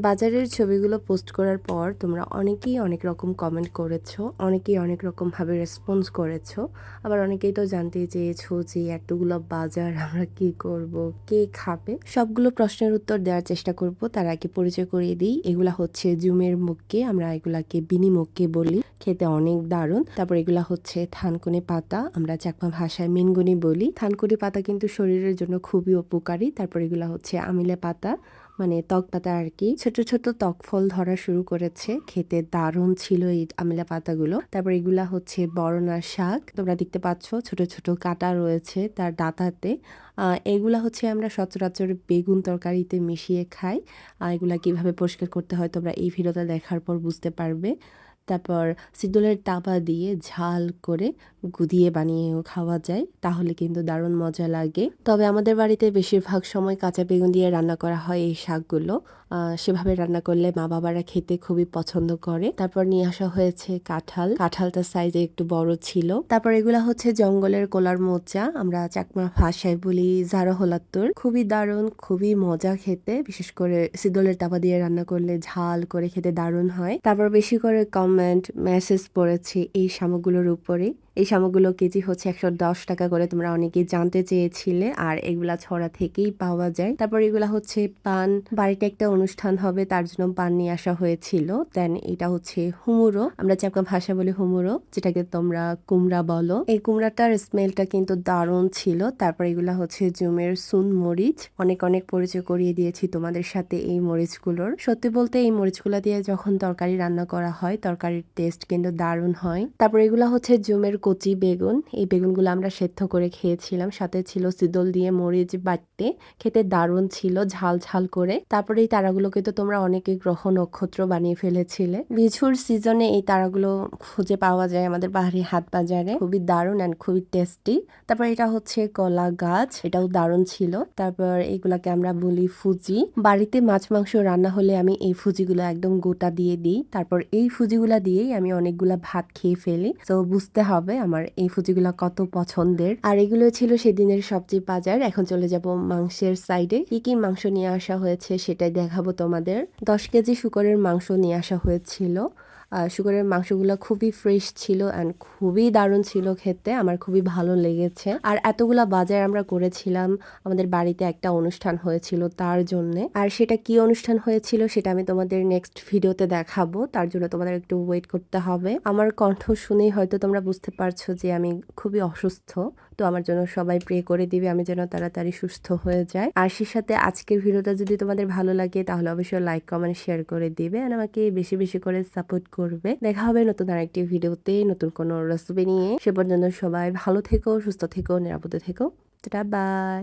বাজারের ছবিগুলো পোস্ট করার পর তোমরা অনেকেই অনেক রকম কমেন্ট করেছ, অনেকেই অনেক রকমভাবে রেসপন্স করেছ। আবার অনেকেই তো জানতে চেয়েছো যে এতগুলো বাজার, আমরা কি করব, কে খাবে? সবগুলো প্রশ্নের উত্তর দেওয়ার চেষ্টা করব। তার আগে পরিচয় করিয়ে দিই, এগুলা হচ্ছে জুমের মুখকে, আমরা এগুলাকে বিনি মুখকে বলি। খেতে অনেক দারুণ। তারপর এগুলা হচ্ছে থানকুনি পাতা, আমরা চাকমা ভাষায় মিনগুনি বলি। থানকুনি পাতা কিন্তু শরীরের জন্য খুবই উপকারী। তারপর এগুলা হচ্ছে আমিলে পাতা মানে ত্বক পাতা আর কি ছোট ছোট ত্বক ফল ধরা শুরু করেছে। খেতে দারুণ ছিল এই আমিলা পাতাগুলো। তারপর এগুলা হচ্ছে বরনার শাক। তোমরা দেখতে পাচ্ছ ছোট ছোট কাটা রয়েছে তার আহ, এগুলা হচ্ছে আমরা সচরাচর বেগুন তরকারিতে মিশিয়ে খাই। আর এগুলা কীভাবে পরিষ্কার করতে হয় তোমরা এই ভিডিওটা দেখার পর বুঝতে পারবে। তারপর সিদুলের তাপা দিয়ে ঝাল করে গুদিয়ে বানিয়েও খাওয়া যায়, তাহলে কিন্তু দারুণ মজা লাগে। তবে আমাদের বাড়িতে বেশিরভাগ সময় কাঁচা বেগুন দিয়ে রান্না করা হয় এই শাকগুলো। সেভাবে রান্না করলে মা বাবারা খেতে খুবই পছন্দ করে। তারপর নিয়ে আসা হয়েছে কাঁঠাল। কাঁঠালটার সাইজে একটু বড় ছিল। তারপর এগুলা হচ্ছে জঙ্গলের কোলার মোচা। আমরা চাকমা ভাষায় বলি জারো হলাত্তর। খুবই দারুণ, খুবই মজা খেতে। বিশেষ করে সিদলের তাপা দিয়ে রান্না করলে ঝাল করে খেতে দারুণ হয়। তারপর বেশি করে কমেন্ট মেসেজ পড়েছে এই শামুকগুলোর উপরে। এই শামুকগুলো কেজি হচ্ছে একশো দশ টাকা করে। তোমরা অনেকেই জানতে চেয়েছিলে, আর এগুলা ছড়া থেকেই পাওয়া যায়। তারপর এগুলা হচ্ছে পান। বাড়িতে একটা অনুষ্ঠান হবে, তার জন্য পান নিয়ে আসা হয়েছিল। দেন এটা হচ্ছে হুমুরো। আমরা চাপকা ভাষা বলি হুমুরো, যেটাকে তোমরা কুমড়া বলো। এই কুমড়াটার স্মেলটা কিন্তু দারুণ ছিল। তারপর এগুলা হচ্ছে জুমের সুন মরিচ। অনেক অনেক পরিচয় করিয়ে দিয়েছি তোমাদের সাথে এই মরিচগুলোর। সত্যি বলতে এই মরিচগুলা দিয়ে যখন তরকারি রান্না করা হয়, তরকারির টেস্ট কিন্তু দারুণ হয়। তারপর এগুলা হচ্ছে জুমের কচি বেগুন। এই বেগুনগুলো আমরা সেদ্ধ করে খেয়েছিলাম। সাথে ছিল সিদল দিয়ে মরিচ বাটতে। খেতে দারুণ ছিল, ঝাল ঝাল করে। তারপরে এই তারাগুলোকে তো তোমরা অনেকে গ্রহ নক্ষত্র বানিয়ে ফেলেছিলে। বিছুর সিজনে এই তারাগুলো খুঁজে পাওয়া যায় আমাদের পাহাড়ি হাট বাজারে। খুবই দারুণ অ্যান্ড খুবই টেস্টি তারপর এটা হচ্ছে কলা গাছ। এটাও দারুণ ছিল। তারপর এগুলাকে আমরা বলি ফুজি। বাড়িতে মাছ মাংস রান্না হলে আমি এই ফুজিগুলো একদম গোটা দিয়ে দিই। তারপর এই ফুজিগুলা দিয়েই আমি অনেকগুলা ভাত খেয়ে ফেলি। তো বুঝতে হবে আমার এই ফুচিগুলো কত পছন্দের। আর এগুলো ছিল সেদিনের সবজি বাজার। এখন চলে যাব মাংসের সাইডে কি কি মাংস নিয়ে আসা হয়েছে সেটাই দেখাবো তোমাদের। দশ কেজি শুকরের মাংস নিয়ে আসা হয়েছিল। শুকরের মাংসগুলো খুবই ফ্রেশ ছিল অ্যান্ড খুবই দারুণ ছিল খেতে, আমার খুবই ভালো লেগেছে। আর এতগুলা বাজার আমরা করেছিলাম, আমাদের বাড়িতে একটা অনুষ্ঠান হয়েছিল তার জন্যে। আর সেটা কি অনুষ্ঠান হয়েছিল সেটা আমি তোমাদের নেক্সট ভিডিওতে দেখাবো, তার জন্য তোমাদের একটু ওয়েট করতে হবে। আমার কণ্ঠ শুনেই হয়তো তোমরা বুঝতে পারছ যে আমি খুবই অসুস্থ, তো আমার জন্য সবাই প্রে করে দিবে, আমি যেন তাড়াতাড়ি সুস্থ হয়ে যায়। আর সেই সাথে আজকের ভিডিওটা যদি তোমাদের ভালো লাগে, তাহলে অবশ্যই লাইক কমেন্ট শেয়ার করে দিবে আর আমাকে বেশি বেশি করে সাপোর্ট করবে। দেখা হবে নতুন আরেকটি ভিডিওতে, নতুন কোনো রেসিপি নিয়ে। সে পর্যন্ত সবাই ভালো থেকো, সুস্থ থেকো, নিরাপদে থেকো। Tata bye